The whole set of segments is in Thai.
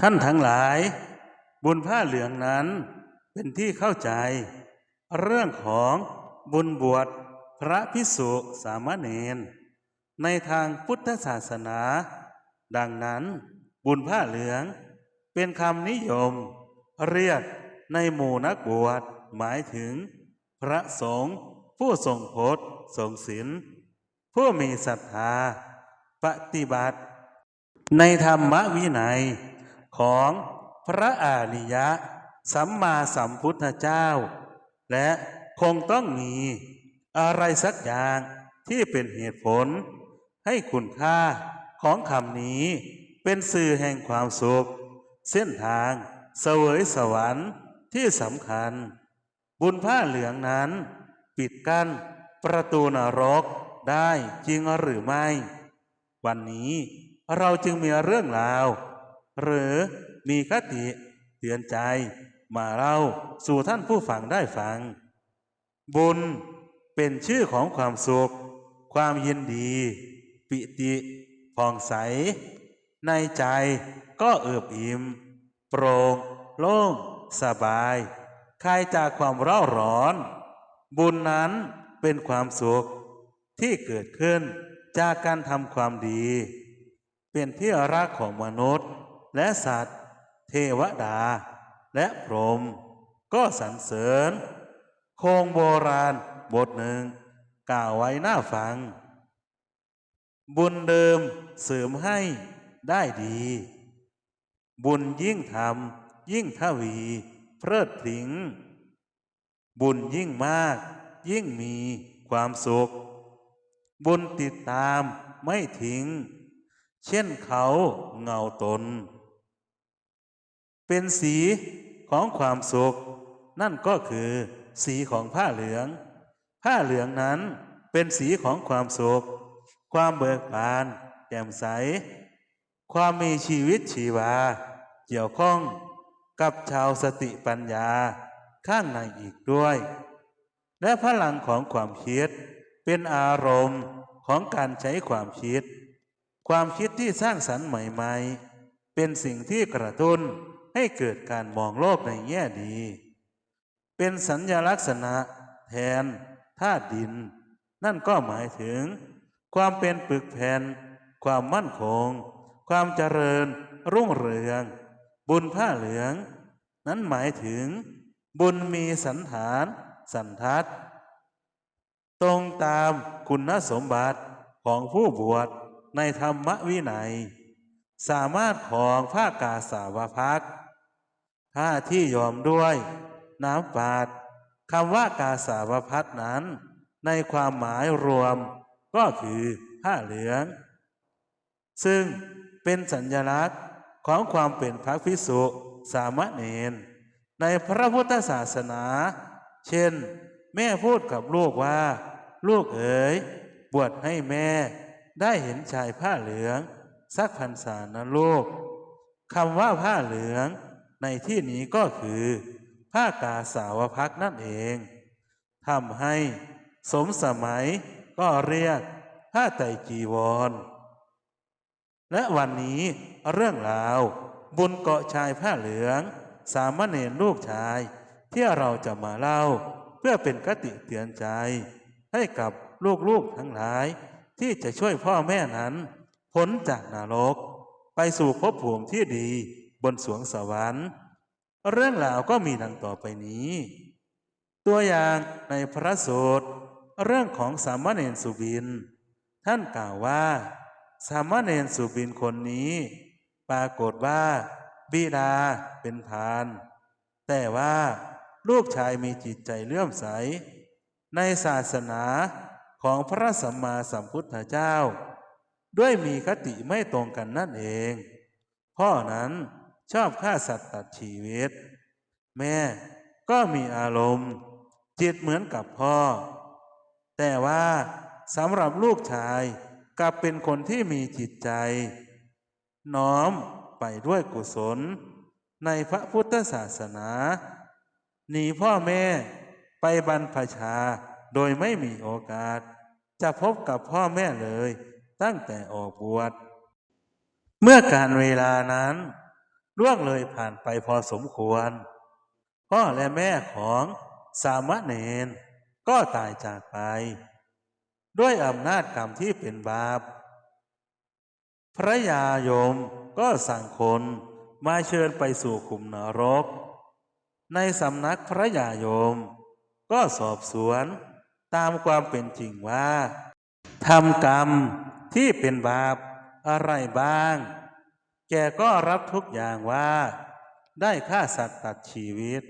ท่านทั้งหลาย บุญผ้าเหลืองนั้นเป็นที่เข้าใจ เรื่องของบุญบวชพระพิสุสามเณรในทางพุทธศาสนา ดังนั้น บุญผ้าเหลือง เป็นคำนิยม เรียกในหมู่นักบวชหมายถึง พระสงฆ์ผู้ทรงพจน์ทรงศีลผู้มีศรัทธา ปฏิบัติ ในธรรมวินัย ของพระอริยะ สัมมาสัมพุทธเจ้า และคงต้องมีอะไรสักอย่างที่เป็นเหตุผล ให้คุณค่าของคำนี้เป็นสื่อแห่งความสุข เส้นทางเสวยสวรรค์ที่สำคัญ บุญผ้าเหลืองนั้น ปิดกั้นประตูนรกได้จริงหรือไม่ วันนี้เราจึงมีเรื่องราว หรือมีคติเตือนใจ มาเล่าสู่ท่านผู้ฟังได้ฟัง บุญเป็นชื่อของความสุข ความยินดี ปิติผ่องใส ในใจก็เอิบอิ่มโปร่งโล่ง สบายคลายจากความเร่าร้อน บุญนั้นเป็นความสุขที่เกิดขึ้นจากการทำความดี เป็นที่รักของมนุษย์ และสัตว์ เทวดา และพรหมก็สรรเสริญ โครงโบราณบทหนึ่ง กล่าวไว้หน้าฟัง บุญเดิมเสริมให้ได้ดี บุญยิ่งทำยิ่งทวี เพลิดพลิงบุญยิ่งมาก ยิ่งมีความสุข บุญติดตามไม่ทิ้ง เช่นเขาเงาตน เป็นสีของความสุข นั่นก็คือสีของผ้าเหลือง ผ้าเหลืองนั้นเป็นสีของความสุข ความเบิกบานแจ่มใส ความมีชีวิตชีวา เกี่ยวข้องกับชาวสติปัญญาข้างในอีกด้วย และพลังของความคิดเป็นอารมณ์ของการใช้ความคิด ความคิดที่สร้างสรรค์ใหม่ ๆ เป็นสิ่งที่กระตุ้น ให้เกิดการมองโลกในแง่ดี เป็นสัญญลักษณะแทนธาตุดิน นั่นก็หมายถึง ความเป็นปึกแผ่นความมั่นคง ความเจริญ รุ่งเรือง บุญผ้าเหลือง นั้นหมายถึง บุญมีสันฐาน สันทัดตรงตามคุณสมบัติของผู้บวชในธรรมวินัย สามารถของผ้ากาสาวพัก ผ้าที่ยอมด้วยน้ำปาดคำว่ากาสาวพัดนั้น ในความหมายรวมก็คือผ้าเหลือง ซึ่งเป็นสัญลักษณ์ของความเป็นพระภิกษุสามเณรในพระพุทธศาสนา เช่น แม่พูดกับลูกว่า ลูกเอ๋ยบวชให้แม่ได้เห็นชายผ้าเหลือง สักพรรษานะลูกคำว่าผ้าเหลือง ในที่นี้ก็คือผ้ากาสาวพักนั่นเองทำให้สมสมัยก็เรียกผ้าไตจีวร และวันนี้เรื่องราวบุญเกาะชายผ้าเหลือง สามเณรลูกชาย ที่เราจะมาเล่า เพื่อเป็นกติเตือนใจ ให้กับลูกๆทั้งหลาย ที่จะช่วยพ่อแม่นั้นพ้นจากนรก ไปสู่ภพภูมิที่ดี นสวงสวรรค์ เรื่องราวก็มีดังต่อไปนี้ ตัวอย่างในพระสูตรเรื่องของสามเณรสุบิน ท่านกล่าวว่า สามเณรสุบินคนนี้ ปรากฏว่า บิดาเป็นพาน แต่ว่าลูกชายมีจิตใจเลื่อมใส ในศาสนาของพระสัมมาสัมพุทธเจ้า ด้วยมีคติไม่ตรงกันนั่นเองพ่อนั้น ชอบฆ่าสัตว์ตัดชีวิต แม่ก็มีอารมณ์ จิตเหมือนกับพ่อ แต่ว่าสำหรับลูกชายกลับเป็นคนที่มีจิตใจ น้อมไปด้วยกุศล ในพระพุทธศาสนา หนีพ่อแม่ไปบรรพชาโดยไม่มีโอกาส จะพบกับพ่อแม่เลยตั้งแต่ออกบวชเมื่อการเวลานั้น ล่วงเลยผ่านไปพอสมควร พ่อและแม่ของสามะเณรก็ตายจากไป ด้วยอำนาจกรรมที่เป็นบาป พระยายมก็สั่งคนมาเชิญไปสู่ขุมนรก ในสำนักพระยายม ก็สอบสวนตามความเป็นจริงว่าทำกรรมที่เป็นบาปอะไรบ้าง แกก็รับทุกอย่างว่า ได้ฆ่าสัตว์ตัดชีวิต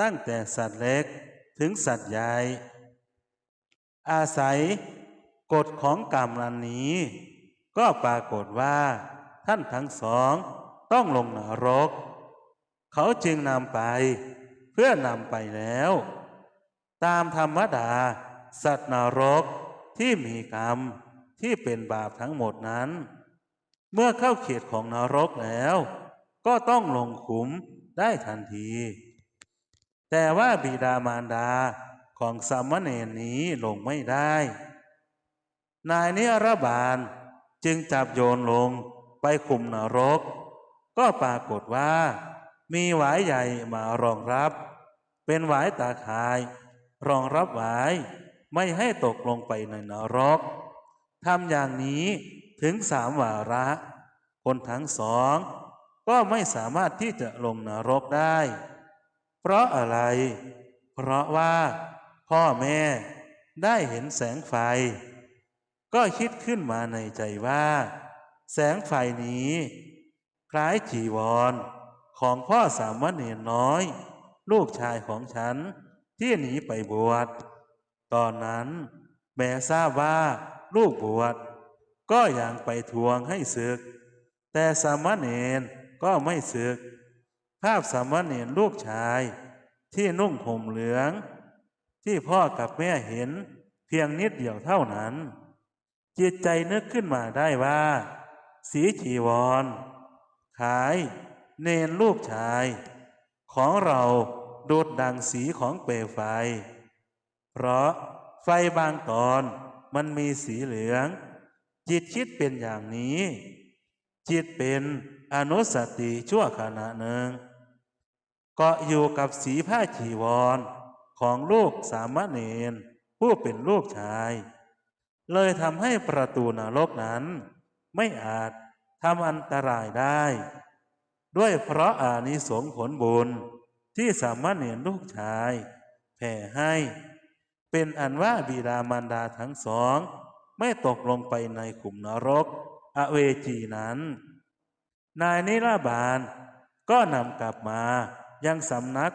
ตั้งแต่สัตว์เล็กถึงสัตว์ใหญ่ อาศัยกฎของกรรมอันนี้ ก็ปรากฏว่า ท่านทั้งสองต้องลงนรก เขาจึงนำไป เพื่อนำไปแล้ว ตามธรรมดา สัตว์นรกที่มีกรรมที่เป็นบาปทั้งหมดนั้น เมื่อเข้าเขตของนรกแล้ว ก็ต้องลงขุมได้ทันที แต่ว่าบิดามารดาของสามเณรนี้ลงไม่ได้ นายนิรบาลจึงจับโยนลงไปขุมนรก ก็ปรากฏว่า มีหวายใหญ่มารองรับ เป็นหวายตาข่าย รองรับหวายไม่ให้ตกลงไปในนรกทำอย่างนี้ ถึงสามวาระ คนทั้งสอง ก็ไม่สามารถที่จะลงนรกได้ เพราะอะไร เพราะว่า พ่อแม่ได้เห็นแสงไฟ ก็คิดขึ้นมาในใจว่า แสงไฟนี้ คล้ายจีวรของพ่อสามเณรน้อย ลูกชายของฉันที่หนีไปบวช ตอนนั้นแม่ทราบว่าลูกบวช ก็ยังไปทวงให้ศึก แต่สามเณรก็ไม่ศึก ภาพสามเณรลูกชาย ที่นุ่งห่มเหลือง ที่พ่อกับแม่เห็นเพียงนิดเดียวเท่านั้น จิตใจนึกขึ้นมาได้ว่า สีจีวร ขายเนนลูกชาย ของเราโดดดังสีของเปลวไฟ เพราะไฟบางตอนมันมีสีเหลือง จิตคิดเป็นอย่างนี้ จิตเป็นอนุสติชั่วขณะหนึ่งกาะอยู่กับสีผ้าจีวรของลูกสามเณรผู้เป็นลูกชาย เลยทำให้ประตูนรกนั้น ไม่อาจทำอันตรายได้ ด้วยเพราะอานิสงส์ผลบุญที่สามเณรลูกชาย แผ่ให้ เป็นอันว่าบิดามารดาทั้งสอง ไม่ตกลงไปในขุมนรก อเวจีนั้น นายนิราบาลก็นำกลับมายังสำนัก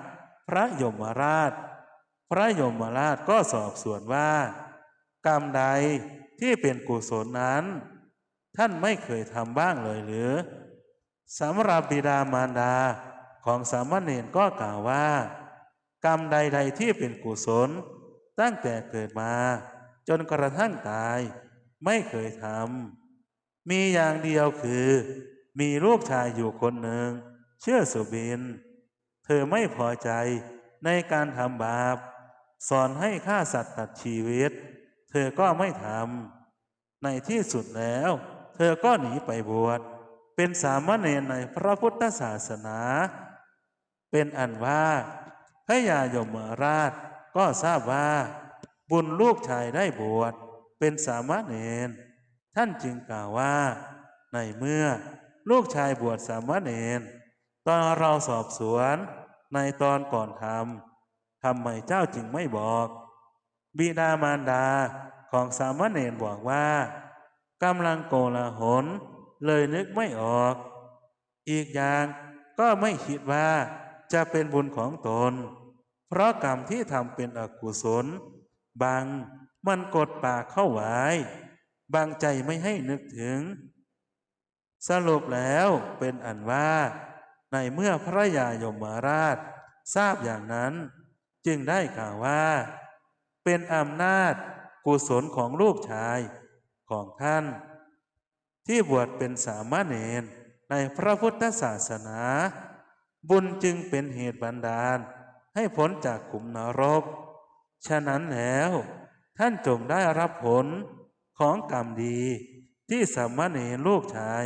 พระยมราช พระยมราชก็สอบสวนว่า กรรมใดที่เป็นกุศลนั้น ท่านไม่เคยทำบ้างเลยหรือสำหรับบิดามารดาของสามเณรก็กล่าวว่า กรรมใดๆที่เป็นกุศล ตั้งแต่เกิดมา จนกระทั่งตายไม่เคยทำมีอย่างเดียวคือ มีลูกชายอยู่คนหนึ่งเชื่อสุบิน เธอไม่พอใจในการทำบาป สอนให้ฆ่าสัตว์ตัดชีวิต เธอก็ไม่ทำในที่สุดแล้ว เธอก็หนีไปบวชเป็นสามเณรในพระพุทธศาสนา เป็นอันว่าพระยายมราชก็ทราบว่า บุญลูกชายได้บวชเป็นสามเณรท่านจึงกล่าวว่า ในเมื่อลูกชายบวชสามเณรตอนเราสอบสวนในตอนก่อนทำทำไมเจ้าจึงไม่บอก บิดามารดาของสามเณรบอกว่ากำลังโกลาหลเลยนึกไม่ออก อีกอย่างก็ไม่คิดว่าจะเป็นบุญของตน เพราะกรรมที่ทำเป็นอกุศล บางมันกดปากเข้าไว้ บางใจไม่ให้นึกถึง สรุปแล้วเป็นอันว่า ในเมื่อพระยายมราช ทราบอย่างนั้น จึงได้กล่าวว่า เป็นอำนาจกุศลของลูกชายของท่าน ที่บวชเป็นสามเณรในพระพุทธศาสนา บุญจึงเป็นเหตุบันดาล ให้พ้นจากขุมนรก ฉะนั้นแล้ว ท่านจงได้รับผลของกรรมดีที่สามเณรลูกชาย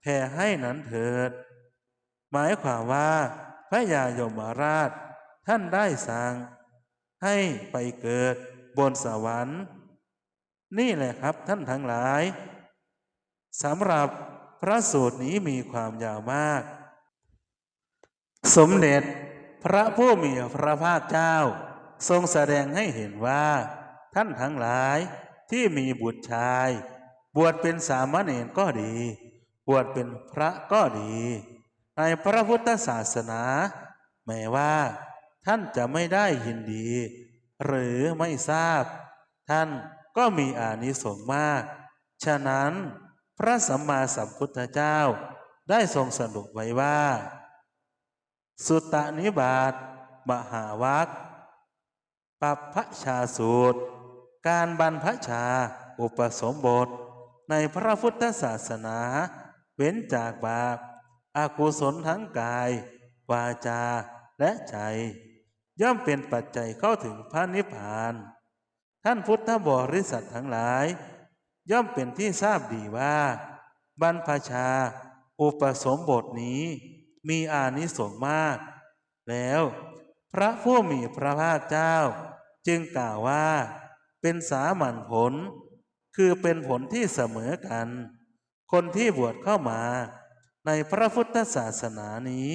แผ่ให้นั้นเถิด หมายความว่าพระยายมราช ท่านได้สั่งให้ไปเกิดบนสวรรค์ นี่แหละครับท่านทั้งหลายสำหรับพระสูตรนี้มีความยาวมาก สมเด็จพระผู้มีพระภาคเจ้า ทรงแสดงให้เห็นว่า ท่านทั้งหลายที่มีบุตรชาย บวชเป็นสามเณรก็ดี บวชเป็นพระก็ดี ในพระพุทธศาสนา แม้ว่า ท่านจะไม่ได้ยินดี หรือไม่ทราบ ท่านก็มีอานิสงส์มาก ฉะนั้น พระสัมมาสัมพุทธเจ้าได้ทรงสรุปไว้ว่า สุตตนิบาตมหาวัค ปัปพชาสูตร การบรรพชาอุปสมบท ในพระพุทธศาสนา เว้นจากบาปอากุศลทั้งกาย วาจาและใจ ย่อมเป็นปัจจัยเข้าถึงพระนิพพาน ท่านพุทธบริษัททั้งหลาย ย่อมเป็นที่ทราบดีว่า บรรพชา อุปสมบทนี้มีอานิสงส์มาก แล้ว พระผู้มีพระภาคเจ้า จึงกล่าวว่า เป็นสามัญผล คือเป็นผลที่เสมอกัน คนที่บวชเข้ามาในพระพุทธศาสนานี้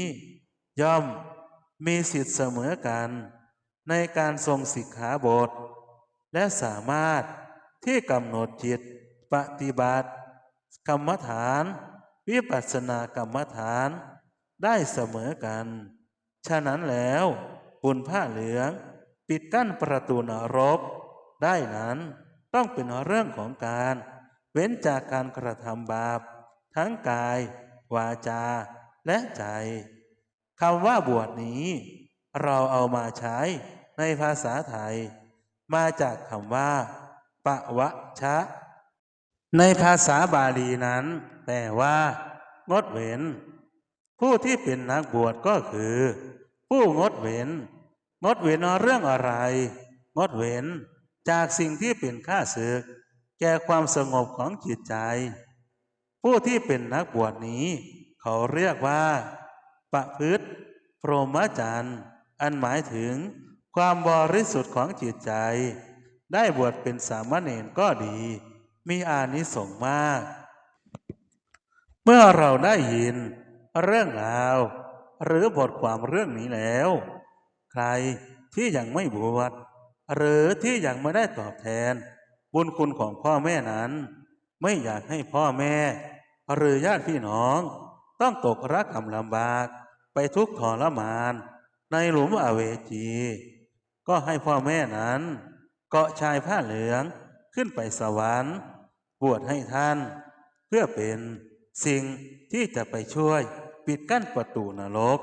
ย่อมมีสิทธิ์เสมอกัน ในการทรงสิกขาบท และสามารถที่กำหนดจิตปฏิบัติ กรรมฐาน วิปัสสนากรรมฐานได้เสมอกัน ฉะนั้นแล้ว บุญผ้าเหลือง ปิดกั้นประตูนรก ได้นั้นต้องเป็นเรื่องของการ เว้นจากการกระทำบาป ทั้งกาย วาจา และใจคำว่าบวชนี้ เราเอามาใช้ในภาษาไทย มาจากคำว่าปะวะชะ ในภาษาบาลีนั้น แปลว่า งดเว้น ผู้ที่เป็นนักบวชก็คือ ผู้งดเว้น งดเว้นเรื่องอะไร งดเว้นจากสิ่งที่เป็นข้าศึก แก่ความสงบของจิตใจ ผู้ที่เป็นนักบวชนี้ เขาเรียกว่าประพฤติพรหมจรรย์อันหมายถึงความบริสุทธิ์ของจิตใจ ได้บวชเป็นสามเณรก็ดี มีอานิสงส์มาก เมื่อเราได้ยินเรื่องราว หรือบทความเรื่องนี้แล้ว ใครที่ยังไม่บวชหรือที่ยังไม่ได้ตอบแทน บุญคุณของพ่อแม่นั้น ไม่อยากให้พ่อแม่ หรือญาติพี่น้อง ต้องตกรักกำลำบาก ไปทุกข์ทรมาน ในหลุมอเวจี ก็ให้พ่อแม่นั้น เกาะชายผ้าเหลืองขึ้นไปสวรรค์บวชให้ท่าน เพื่อเป็นสิ่งที่จะไปช่วย ปิดกั้นประตูนรก